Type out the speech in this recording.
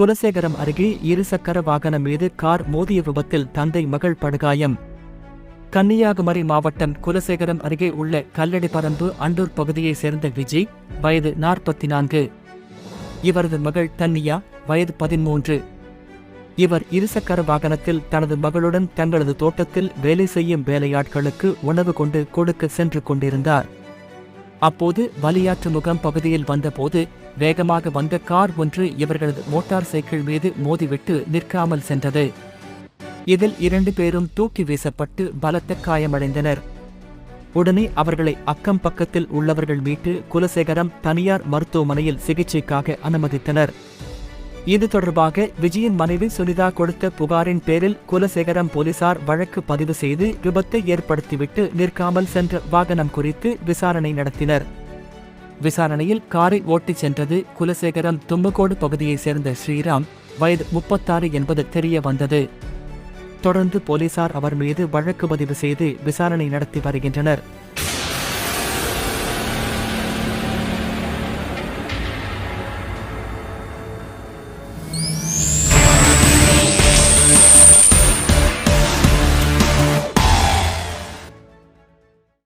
குலசேகரம் அருகே இருசக்கர வாகனம் மீது கார் மோதிய விபத்தில் தந்தை மகள் படுகாயம். கன்னியாகுமரி மாவட்டம் குலசேகரம் அருகே உள்ள கல்லடிப்பரம்பு அண்டூர் பகுதியைச் சேர்ந்த விஜய் வயது நாற்பத்தி நான்கு இவரது மகள் தன்னியா வயது பதிமூன்று. இவர் இருசக்கர வாகனத்தில் தனது மகளுடன் தங்களது தோட்டத்தில் வேலை செய்யும் வேலையாட்களுக்கு உணவு கொண்டு கொடுக்க சென்று கொண்டிருந்தார். அப்போது வலியாற்று முகம் பகுதியில் வந்தபோது வேகமாக வந்த கார் ஒன்று இவர்களது மோட்டார் சைக்கிள் மீது மோதிவிட்டு நிற்காமல் சென்றது. இதில் இரண்டு பேரும் தூக்கி வீசப்பட்டு பலத்த காயமடைந்தனர். உடனே அவர்களை அக்கம் பக்கத்தில் உள்ளவர்கள் மீட்டு குலசேகரம் தனியார் மருத்துவமனையில் சிகிச்சைக்காக அனுமதித்தனர். இது தொடர்பாக விஜயின் மனைவி சுனிதா கொடுத்த புகாரின் பேரில் குலசேகரம் போலீசார் வழக்கு பதிவு செய்து விபத்தை ஏற்படுத்திவிட்டு நிற்காமல் சென்ற வாகனம் குறித்து விசாரணை நடத்தினர். விசாரணையில் காரை ஓட்டிச் சென்றது குலசேகரம் தும்பகோடு பகுதியைச் சேர்ந்த ஸ்ரீராம் வயது முப்பத்தாறு என்பது தெரிய வந்தது. தொடர்ந்து போலீசார் அவர் மீது வழக்கு பதிவு செய்து விசாரணை நடத்தி வருகின்றனர்.